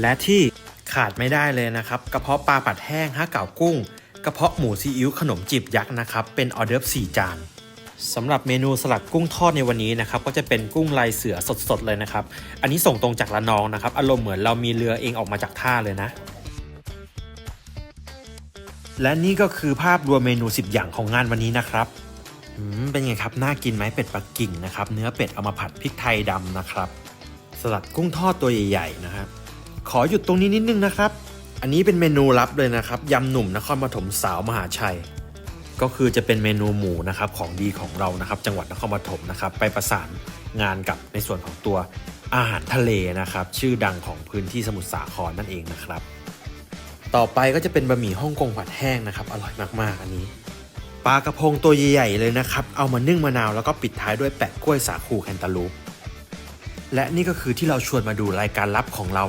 และที่ขาดไม่ได้เลยนะครับกระเพาะปลาปัดแห้งฮะเก่ากุ้ง กระเพาะหมูซีอิ๊วขนมจีบยักษ์นะครับเป็นออเดิร์ฟ4จานสำหรับเมนูสลัดกุ้งทอดในวันนี้นะครับก็จะเป็นกุ้งลายเสือสดๆเลยนะครับ อันนี้ส่งตรงจากระนองนะครับ อารมณ์เหมือนเรามีเรือเองออกมาจากท่าเลยนะ และนี่ก็คือภาพรวมเมนู 10 อย่างของงานวันนี้นะครับเป็นไงครับน่ากินไหมเป็ดปักกิ่งนะครับ เนื้อเป็ดเอามาผัดพริกไทยดำนะครับ สลัดกุ้งทอดตัวใหญ่ๆนะครับ ขอหยุดตรงนี้นิดนึงนะครับ อันนี้เป็นเมนูลับเลยนะครับยำหนุ่มนครปฐมสาวมหาชัย ก็คือจะเป็นเมนูหมูนะครับของดีของเรานะครับ จังหวัดนครปฐมนะครับ ไปประสานงานกับในส่วนของตัวอาหารทะเลนะครับ ชื่อดังของพื้นที่สมุทรสาครนั่นเองนะครับ ต่อไปก็จะเป็นบะหมี่ฮ่องกงผัดแห้งนะครับ อร่อยมากๆ อันนี้ปลากระพงตัวใหญ่ๆเลยนะครับ เอามานึ่งมะนาวแล้วก็ปิดท้ายด้วยแปะกล้วยสาคูแคนตาลูปและนี่ก็คือที่เราชวนมาดูรายการลับของเรา